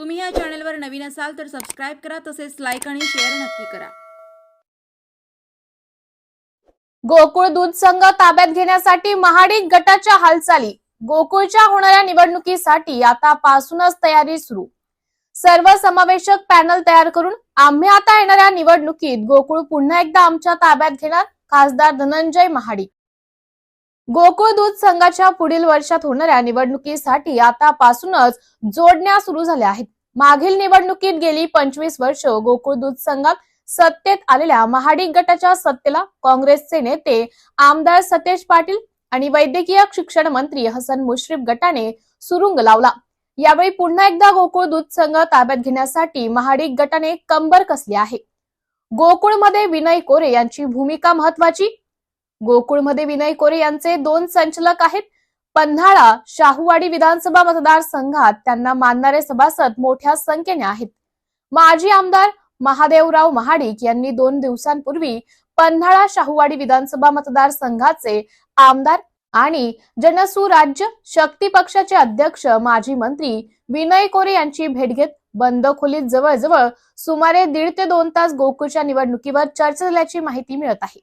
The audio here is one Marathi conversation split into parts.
तुम्ही या चॅनलवर नवीन असाल तर सबस्क्राईब करा तसेच लाईक आणि शेअर नक्की करा. गोकुळ दूध संघ ताब्यात घेण्यासाठी महाडिक गटाच्या हालचाली. गोकुळच्या होणाऱ्या निवडणुकीसाठी आता पासूनच तयारी सुरू. सर्व समावेशक पॅनल तयार करून आम्ही आता येणाऱ्या निवडणुकीत गोकुळ पुन्हा एकदा आमच्या ताब्यात घेणार खासदार धनंजय महाडिक. गोकुळ दूध संघाच्या पुढील वर्षात होणाऱ्या निवडणुकीसाठी आतापासूनच जोडण्या सुरू झाल्या आहेत. मागील निवडणुकीत गेली पंचवीस वर्ष गोकुळ दूध संघात सत्तेत आलेल्या महाडिक गटाच्या सत्तेला काँग्रेसचे नेते आमदार सतेज पाटील आणि वैद्यकीय शिक्षण मंत्री हसन मुश्रीफ गटाने सुरुंग लावला. यावेळी पुन्हा एकदा गोकुळ दूध संघ ताब्यात घेण्यासाठी महाडिक गटाने कंबर कसली आहे? गोकुळमध्ये विनय कोरे यांची भूमिका महत्वाची गोकुळमध्ये विनय कोरे यांचे दोन संचालक आहेत. पन्हाळा शाहूवाडी विधानसभा मतदारसंघात त्यांना मानणारे सभासद मोठ्या संख्येने आहेत. माजी आमदार महादेवराव महाडिक यांनी दोन दिवसांपूर्वी पन्हाळा शाहूवाडी विधानसभा मतदारसंघाचे आमदार आणि जनसू राज्य शक्ती पक्षाचे अध्यक्ष माजी मंत्री विनय कोरे यांची भेट घेत बंद खोलीत जवळजवळ सुमारे दीड ते दोन तास गोकुळच्या निवडणुकीवर चर्चा झाल्याची माहिती मिळत आहे.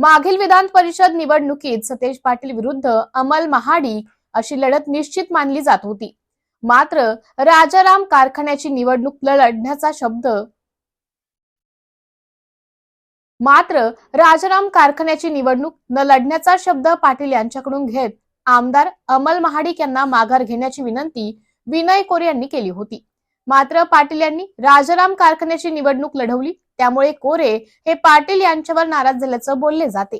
मागील विधान परिषद निवडणुकीत सतेज पाटील विरुद्ध अमल महाडिक अशी लढत निश्चित मानली जात होती. मात्र राजाराम कारखान्याची निवडणूक लढण्याचा शब्द मात्र राजाराम कारखान्याची निवडणूक न लढण्याचा शब्द पाटील यांच्याकडून घेत आमदार अमल महाडिक यांना माघार घेण्याची विनंती विनय कोरे यांनी केली होती. मात्र पाटील यांनी राजाराम कारखान्याची निवडणूक लढवली त्यामुळे कोरे हे पाटील यांच्यावर नाराज झाल्याचं बोलले जाते.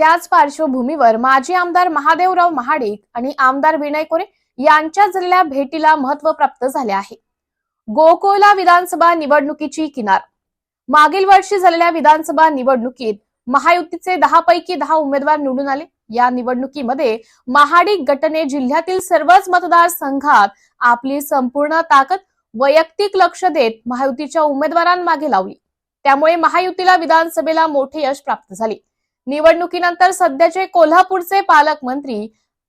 त्याच पार्श्वभूमीवर माजी आमदार महादेवराव महाडिक आणि आमदार विनय कोरे यांच्या झालेल्या भेटीला महत्त्व प्राप्त झाले आहे. गोकुळला विधानसभा निवडणुकीची किनार. मागील वर्षी झालेल्या विधानसभा निवडणुकीत महायुतीचे दहा पैकी दहा उमेदवार निवडून आले. या निवडणुकीमध्ये महाडिक गटने जिल्ह्यातील सर्वच मतदारसंघात आपली संपूर्ण ताकद वैयक्तिक लक्ष देत महायुतीच्या उमेदवारांमागे लावली. त्यामुळे महायुतीला विधानसभेला मोठे यश प्राप्त झाले. निवडणुकीनंतर सध्याचे कोल्हापूरचे पालकमंत्री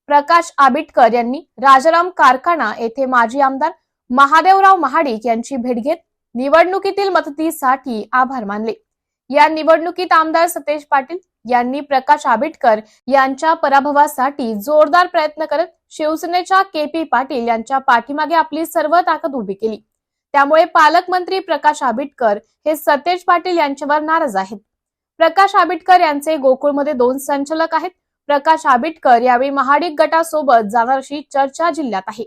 प्रकाश आबिटकर यांनी राजाराम कारखाना येथे माजी आमदार महादेवराव महाडिक यांची भेट घेत निवडणुकीतील मदतीसाठी आभार मानले. या निवडणुकीत आमदार सतेज पाटील यांनी प्रकाश आबिटकर यांच्या पराभवासाठी जोरदार प्रयत्न करत शिवसेनेच्या के पी पाटील यांच्या पाठीमागे आपली सर्व ताकद उभी केली. त्यामुळे पालकमंत्री प्रकाश आबिटकर हे सतेज पाटील यांच्यावर नाराज आहेत. प्रकाश आबिटकर यांचे गोकुळमध्ये दोन संचालक आहेत. प्रकाश आबिटकर यावेळी महाडिक गटासोबत जाणार अशी चर्चा जिल्ह्यात आहे.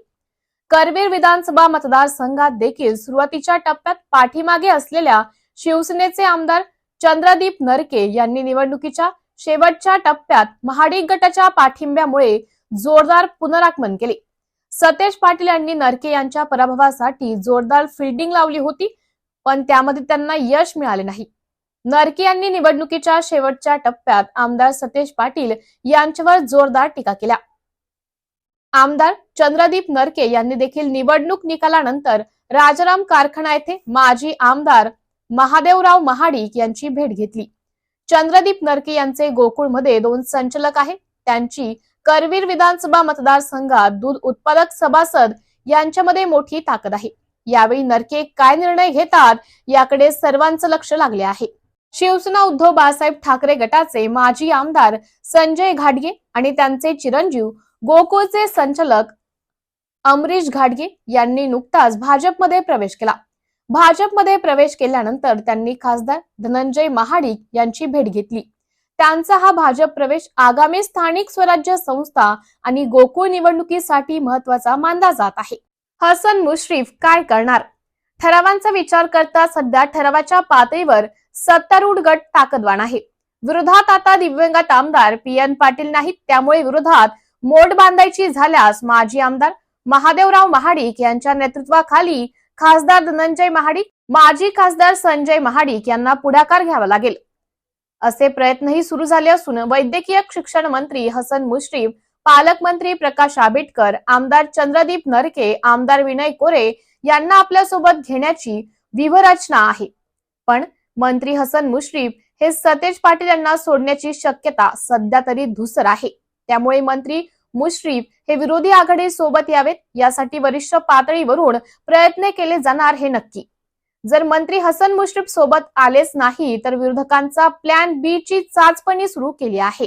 करवीर विधानसभा मतदारसंघात देखील सुरुवातीच्या टप्प्यात पाठीमागे असलेल्या शिवसेनेचे आमदार चंद्रदीप नरके यांनी निवडणुकीच्या शेवटच्या टप्प्यात महाडिक गटाच्या पाठिंब्यामुळे जोरदार पुनरागमन केले. सतेज पाटील यांनी नरके यांच्या पराभवासाठी जोरदार फिल्डिंग लावली होती पण त्यामध्ये त्यांना यश मिळाले नाही. नरके यांनी निवडणुकीच्या शेवटच्या टप्प्यात आमदार सतेज पाटील यांच्यावर जोरदार टीका केल्या. आमदार चंद्रदीप नरके यांनी देखील निवडणूक निकालानंतर राजाराम कारखाना येथे माजी आमदार महादेवराव महाडिक यांची भेट घेतली. चंद्रदीप नरके यांचे गोकुळमध्ये दोन संचालक आहेत त्यांची करवीर विधानसभा मतदारसंघात दूध उत्पादक सभासद यांच्यामध्ये मोठी ताकद आहे. यावेळी नरके काय निर्णय घेतात याकडे सर्वांचं लक्ष लागले आहे. शिवसेना उद्धव बाळासाहेब ठाकरे गटाचे माजी आमदार संजय घाटगे आणि त्यांचे चिरंजीव गोकुळचे संचालक अमरीश घाटगे यांनी नुकताच भाजपमध्ये प्रवेश केला. भाजपमध्ये प्रवेश केल्यानंतर त्यांनी खासदार धनंजय महाडिक यांची भेट घेतली. त्यांचा हा भाजप प्रवेश आगामी स्थानिक स्वराज्य संस्था आणि गोकुळ निवडणुकीसाठी महत्त्वाचा मानला जात आहे. हसन मुश्रीफ काय करणार? ठरावांचा विचार करता सध्या ठरावाच्या पातळीवर सत्तारूढ गट ताकदवान आहे. विरोधात आता दिव्यांगात आमदार पी एन पाटील नाहीत त्यामुळे विरोधात मोड बांधायची झाल्यास माजी आमदार महादेवराव महाडिक यांच्या नेतृत्वाखाली खासदार धनंजय महाडिक माजी खासदार संजय महाडिक यांना पुढाकार घ्यावा लागेल. असे प्रयत्नही सुरू झाले असून वैद्यकीय शिक्षण मंत्री हसन मुश्रीफ पालकमंत्री प्रकाश आंबेडकर आमदार चंद्रदीप नरके आमदार विनय कोरे यांना आपल्यासोबत घेण्याची व्यूहरचना आहे. पण मंत्री हसन मुश्रीफ हे सतेज पाटील यांना सोडण्याची शक्यता सध्या तरी धुसर आहे. त्यामुळे मंत्री मुश्रीफ हे विरोधी आघाडी सोबत यावेत यासाठी वरिष्ठ पातळीवरून प्रयत्न केले जाणार हे नक्की. जर मंत्री हसन मुश्रीफ सोबत आलेच नाही तर विरोधकांचा प्लॅन बी ची चाचपणी सुरू केली आहे.